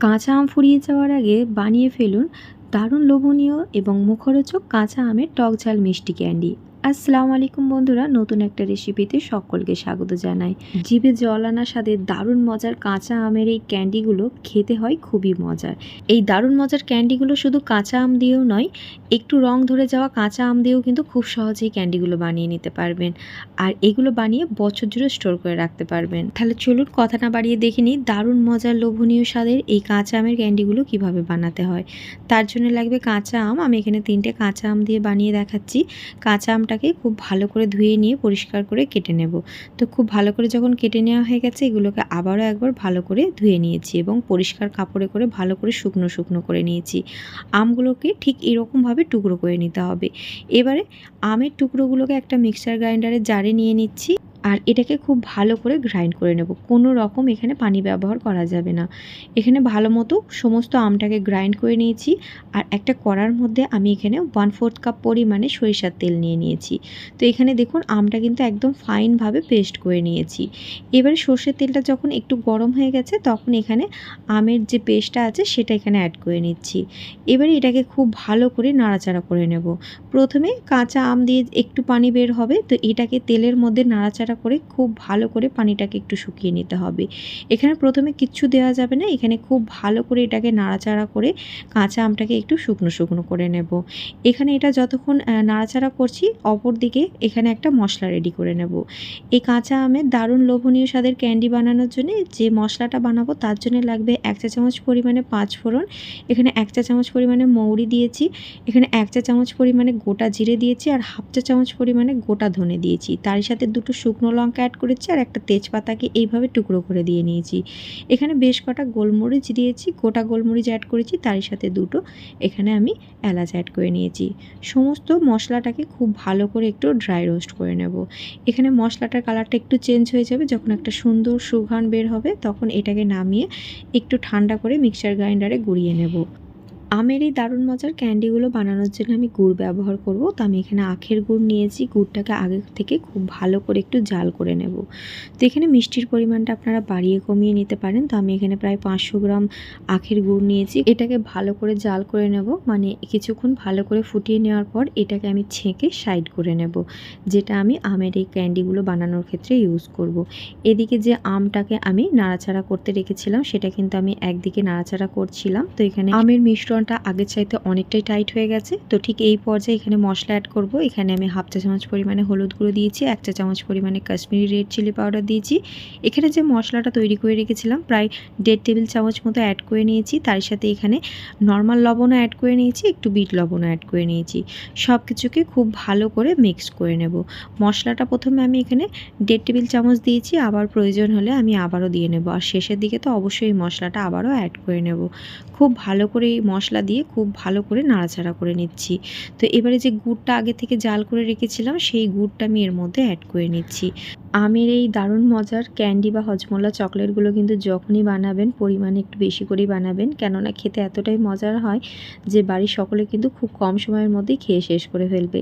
কাঁচা আম ফুরিয়ে যাওয়ার আগে বানিয়ে ফেলুন দারুণ লোভনীয় এবং মুখরোচক কাঁচা আমের টক ঝাল মিষ্টি ক্যান্ডি। আসসালামু আলাইকুম বন্ধুরা, নতুন একটা রেসিপিতে সকলকে স্বাগত জানাই। জিভে জল আনার সাথে দারুণ মজার কাঁচা আমের এই ক্যান্ডিগুলো খেতে হয় খুবই মজার। এই দারুণ মজার ক্যান্ডিগুলো শুধু কাঁচা আম দিয়েও নয়, একটু রং ধরে যাওয়া কাঁচা আম দিয়েও কিন্তু খুব সহজেই ক্যান্ডিগুলো বানিয়ে নিতে পারবেন। আর এগুলো বানিয়ে বছর জুড়ে স্টোর করে রাখতে পারবেন। তাহলে চলুন কথা না বাড়িয়ে দেখে নিই দারুণ মজার লোভনীয় স্বাদের এই কাঁচা আমের ক্যান্ডিগুলো কীভাবে বানাতে হয়। তার জন্য লাগবে কাঁচা আম। আমি এখানে তিনটে কাঁচা আম দিয়ে বানিয়ে দেখাচ্ছি। কাঁচা আমটাকে খুব ভালো করে ধুয়ে নিয়ে পরিষ্কার করে কেটে নেব। তো খুব ভালো করে যখন কেটে নেওয়া হয়ে গেছে, এগুলোকে আবারও একবার ভালো করে ধুয়ে নিয়েছি এবং পরিষ্কার কাপড়ে করে ভালো করে শুকনো শুকনো করে নিয়েছি। আমগুলোকে ঠিক এরকমভাবে টুকরো করে নিতে হবে। এবারে আমের টুকরোগুলোকে একটা মিক্সার গ্রাইন্ডারে জারে নিয়ে নিচ্ছি। আর এটাকে খুব ভালো করে গ্রাইন্ড করে নেব। কোনো রকম এখানে পানি ব্যবহার করা যাবে না। এখানে ভালো মতো সমস্ত আমটাকে গ্রাইন্ড করে নিয়েছি আর একটা কড়ার মধ্যে আমি এখানে ওয়ান ফোর্থ কাপ পরিমাণে সরিষার তেল নিয়ে নিয়েছি। তো এখানে দেখুন, আমটা কিন্তু একদম ফাইনভাবে পেস্ট করে নিয়েছি। এবারে সর্ষের তেলটা যখন একটু গরম হয়ে গেছে, তখন এখানে আমের যে পেস্টটা আছে, সেটা এখানে অ্যাড করে নিচ্ছি। এবারে এটাকে খুব ভালো করে নাড়াচাড়া করে নেব। প্রথমে কাঁচা আম দিয়ে একটু পানি বের হবে, তো এটাকে তেলের মধ্যে নাড়াচাড়া করে খুব ভালো করে পানিটাকে একটু শুকিয়ে নিতে হবে। এখানে প্রথমে কিচ্ছু দেওয়া যাবে না, এখানে খুব ভালো করে এটাকে নাড়াচাড়া করে কাঁচা আমটাকে একটু শুকনো শুকনো করে নেব। এখানে এটা যতক্ষণ নাড়াচাড়া করছি, অপর দিকে এখানে একটা মশলা রেডি করে নেব। এই কাঁচা আমের দারুণ লোভনীয় স্বাদের ক্যান্ডি বানানোর জন্য যে মশলাটা বানাবো তার জন্য লাগবে এক চা চামচ পরিমাণে পাঁচ ফোড়ন, এখানে এক চা চামচ পরিমাণে মৌরি দিয়েছি, এখানে এক চা চামচ পরিমাণে গোটা জিরে দিয়েছি আর হাফ চা চামচ পরিমাণে গোটা ধনে দিয়েছি। তারই সাথে দুটো শুকনো লঙ্কা অ্যাড করেছি আর একটা তেজপাতাকে এইভাবে টুকরো করে দিয়ে নিয়েছি। এখানে বেশ কটা গোলমরিচ দিয়েছি, গোটা গোলমরিচ অ্যাড করেছি, তারই সাথে দুটো এখানে আমি এলাচ অ্যাড করে নিয়েছি। সমস্ত মশলাটাকে খুব ভালো করে একটু ড্রাই রোস্ট করে নেব। এখানে মশলাটার কালারটা একটু চেঞ্জ হয়ে যাবে, যখন একটা সুন্দর সুঘ্রাণ বের হবে, তখন এটাকে নামিয়ে একটু ঠান্ডা করে মিক্সার গ্রাইন্ডারে গুঁড়িয়ে নেব। আমের এই দারুণ মজার ক্যান্ডিগুলো বানানোর জন্য আমি গুড় ব্যবহার করব। তো আমি এখানে আখের গুড় নিয়েছি। গুড়টাকে আগে থেকে খুব ভালো করে একটু জাল করে নেব। তো এখানে মিষ্টির পরিমাণটা আপনারা বাড়িয়ে কমিয়ে নিতে পারেন। তো আমি এখানে প্রায় পাঁচশো গ্রাম আখের গুড় নিয়েছি। এটাকে ভালো করে জাল করে নেব। মানে কিছুক্ষণ ভালো করে ফুটিয়ে নেওয়ার পর এটাকে আমি ছেঁকে সাইড করে নেব। যেটা আমি আমের এই ক্যান্ডিগুলো বানানোর ক্ষেত্রে ইউজ করব। এদিকে যে আমটাকে আমি নাড়াচাড়া করতে রেখেছিলাম, সেটা কিন্তু আমি একদিকে নাড়াচাড়া করছিলাম। তো এখানে আমের মিশ্রণ মিশ্রণটা আগের চাইতে অনেকটাই টাইট হয়ে গেছে। তো ঠিক এই পর্যায়ে এখানে মশলা অ্যাড করব। এখানে আমি হাফ চা চামচ পরিমাণে হলুদ গুঁড়ো দিয়েছি, এক চা চামচ পরিমাণে কাশ্মীরি রেড চিলি পাউডার দিয়েছি। এখানে যে মশলাটা তৈরি করে রেখেছিলাম, প্রায় দেড় টেবিল চামচ মতো অ্যাড করে নিয়েছি। তার সাথে এখানে নর্মাল লবণও অ্যাড করে নিয়েছি, একটু বিট লবণও অ্যাড করে নিয়েছি। সব কিছুকে খুব ভালো করে মিক্স করে নেব। মশলাটা প্রথমে আমি এখানে দেড় টেবিল চামচ দিয়েছি, আবার প্রয়োজন হলে আমি আবারও দিয়ে নেব। আর শেষের দিকে তো অবশ্যই মশলাটা আবারও অ্যাড করে নেব। খুব ভালো করে এই মশলা দিয়ে খুব ভালো করে নাড়াচাড়া করে নিচ্ছি। তো এবারে যে গুড়টা আগে থেকে জাল করে রেখেছিলাম, সেই গুড়টা আমি এর মধ্যে অ্যাড করে নিচ্ছি। আমের এই দারুণ মজার ক্যান্ডি বা হজমোলা চকলেটগুলো কিন্তু যখনই বানাবেন, পরিমাণে একটু বেশি করেই বানাবেন। কেননা খেতে এতটাই মজার হয় যে বাড়ির সকলে কিন্তু খুব কম সময়ের মধ্যেই খেয়ে শেষ করে ফেলবে।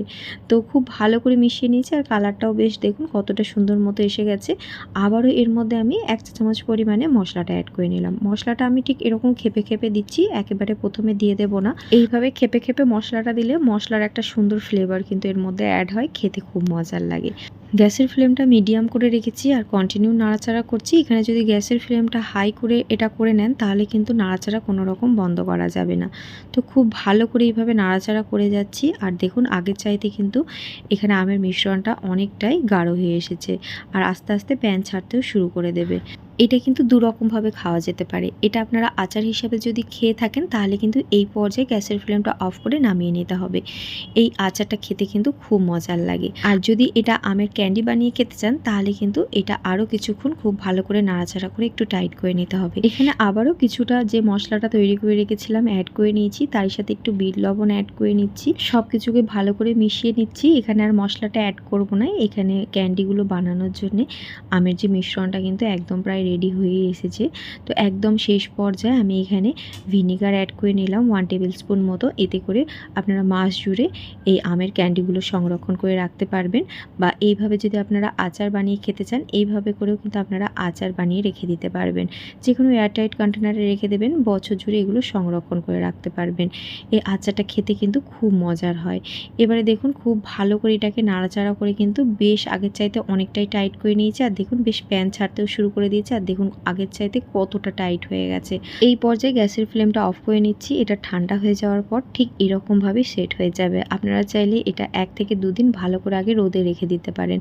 তো খুব ভালো করে মিশিয়ে নিয়েছি আর কালারটাও বেশ দেখুন কতটা সুন্দর মতো এসে গেছে। আবারও এর মধ্যে আমি এক চা চামচ পরিমাণে মশলাটা অ্যাড করে নিলাম। মশলাটা আমি ঠিক এরকম খেপে খেপে দিচ্ছি, একেবারে প্রথমে দিয়ে দেবো না। এইভাবে খেপে খেপে মশলাটা দিলে মশলার একটা সুন্দর ফ্লেভার কিন্তু এর মধ্যে অ্যাড হয়, খেতে খুব মজার লাগে। গ্যাসের ফ্লেমটা মিডিয়াম করে রেখেছি আর কন্টিনিউ নাড়াচাড়া করছি। এখানে যদি গ্যাসের ফ্লেমটা হাই করে এটা করে নেন, তাহলে কিন্তু নাড়াচাড়া কোনো রকম বন্ধ করা যাবে না। তো খুব ভালো করে এইভাবে নাড়াচাড়া করে যাচ্ছি আর দেখুন, আগের চাইতে কিন্তু এখানে আমের মিশ্রণটা অনেকটাই গাঢ় হয়ে এসেছে। আর আস্তে আস্তে প্যান ছাড়তেও শুরু করে দেবে। এটা কিন্তু দুরকমভাবে খাওয়া যেতে পারে। এটা আপনারা আচার হিসাবে যদি খেয়ে থাকেন, তাহলে কিন্তু এই পর্যায়ে গ্যাসের ফ্লেমটা অফ করে নামিয়ে নিতে হবে। এই আচারটা খেতে কিন্তু খুব মজার লাগে। আর যদি এটা আমের ক্যান্ডি বানিয়ে খেতে চান, তাহলে কিন্তু এটা আরও কিছুক্ষণ খুব ভালো করে নাড়াচাড়া করে একটু টাইট করে নিতে হবে। এখানে আবারও কিছুটা যে মশলাটা তৈরি করে রেখেছিলাম অ্যাড করে নিয়েছি, তার সাথে একটু বিট লবণ অ্যাড করে নিচ্ছি। সব কিছুকে ভালো করে মিশিয়ে নিচ্ছি। এখানে আর মশলাটা অ্যাড করব না। এখানে ক্যান্ডিগুলো বানানোর জন্য আমের যে মিশ্রণটা কিন্তু একদম প্রায় রেডি হয়ে এসেছে। তো একদম শেষ পর্যায়ে আমি এখানে ভিনিগার অ্যাড করে নিলাম ওয়ান টেবিল স্পুন মতো। এতে করে আপনারা মাস জুড়ে এই আমের ক্যান্ডিগুলো সংরক্ষণ করে রাখতে পারবেন বা এইভাবে যদি আপনারা আচার বানিয়ে খেতে চান, এইভাবে করেও কিন্তু আপনারা আচার বানিয়ে রেখে দিতে পারবেন। যে কোনো এয়ারটাইট কন্টেনারে রেখে দেবেন, বছর জুড়ে এগুলো সংরক্ষণ করে রাখতে পারবেন। এই আচারটা খেতে কিন্তু খুব মজার হয়। এবারে দেখুন খুব ভালো করে এটাকে নাড়াচাড়া করে কিন্তু বেশ আগের চাইতে অনেকটাই টাইট করে নিয়েছে। আর দেখুন বেশ প্যান ছাড়তেও শুরু করে দিয়েছে। আর দেখুন আগের চাইতে কতটা টাইট হয়ে গেছে। এই পর্যায়ে গ্যাসের ফ্লেমটা অফ করে নিচ্ছি, এটা ঠান্ডা হয়ে যাওয়ার পর ঠিক এরকমভাবে সেট হয়ে যাবে। আপনারা চাইলে এটা এক থেকে দুদিন ভালো করে আগে রোদে রেখে দিতে পারেন।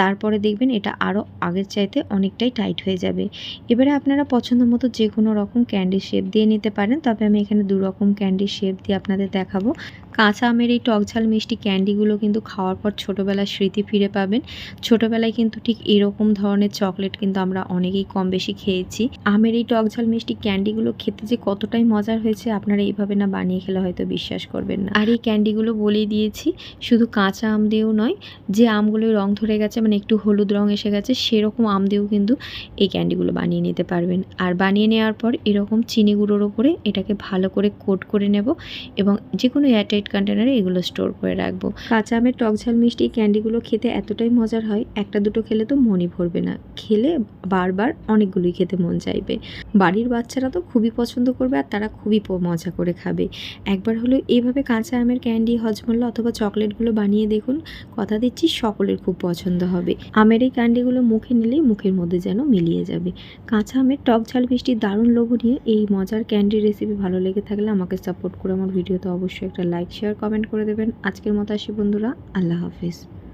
তারপরে দেখবেন এটা আরও আগের চাইতে অনেকটাই টাইট হয়ে যাবে। এবারে আপনারা পছন্দ মতো যে কোনো রকম ক্যান্ডি শেপ দিয়ে নিতে পারেন, তবে আমি এখানে দু রকম ক্যান্ডি শেপ দিয়ে আপনাদের দেখাবো। কাঁচা আমের এই টকঝাল মিষ্টি ক্যান্ডিগুলো কিন্তু খাওয়ার পর ছোটোবেলার স্মৃতি ফিরে পাবেন। ছোটোবেলায় কিন্তু ঠিক এরকম ধরনের চকলেট কিন্তু আমরা অনেকেই কম বেশি খেয়েছি। আমের এই টকঝাল মিষ্টি ক্যান্ডিগুলো খেতে যে কতটাই মজার হয়েছে আপনারা এইভাবে না বানিয়ে খেলে হয়তো বিশ্বাস করবেন না। আর এই ক্যান্ডিগুলো বলেই দিয়েছি, শুধু কাঁচা আম দিয়েও নয়, যে আমগুলো রং ধরে গেছে মানে একটু হলুদ রং এসে গেছে, সেরকম আম দিয়েও কিন্তু এই ক্যান্ডিগুলো বানিয়ে নিতে পারবেন। আর বানিয়ে নেওয়ার পর এরকম চিনি গুঁড়োর ওপরে এটাকে ভালো করে কোট করে নেব এবং যে কোনো এয়ারটাইট কন্টেনারে এগুলো স্টোর করে রাখব। কাঁচা আমের টক ঝাল মিষ্টি ক্যান্ডিগুলো খেতে এতটাই মজার হয়, একটা দুটো খেলে তো মনই ভরবে না। খেলে বারবার অনেকগুলোই খেতে মন চাইবে। বাড়ির বাচ্চারা তো খুবই পছন্দ করবে আর তারা খুবই মজা করে খাবে। একবার হলো এইভাবে কাঁচা আমের ক্যান্ডি, হজমোল্লা অথবা চকলেটগুলো বানিয়ে দেখুন, কথা দিচ্ছি সকলের খুব পছন্দ হবে। আমের এই ক্যান্ডিগুলো মুখে নিলেই মুখের মধ্যে যেন মিলিয়ে যাবে। কাঁচা আমের টক ঝাল মিষ্টি দারুণ লোভনীয়, এই মজার ক্যান্ডি রেসিপি ভালো লেগে থাকলে আমাকে সাপোর্ট করে আমার ভিডিওতে অবশ্যই একটা লাইক শেয়ার কমেন্ট করে দেবেন। আজকের মতো আসি বন্ধুরা আল্লাহ হাফিজ।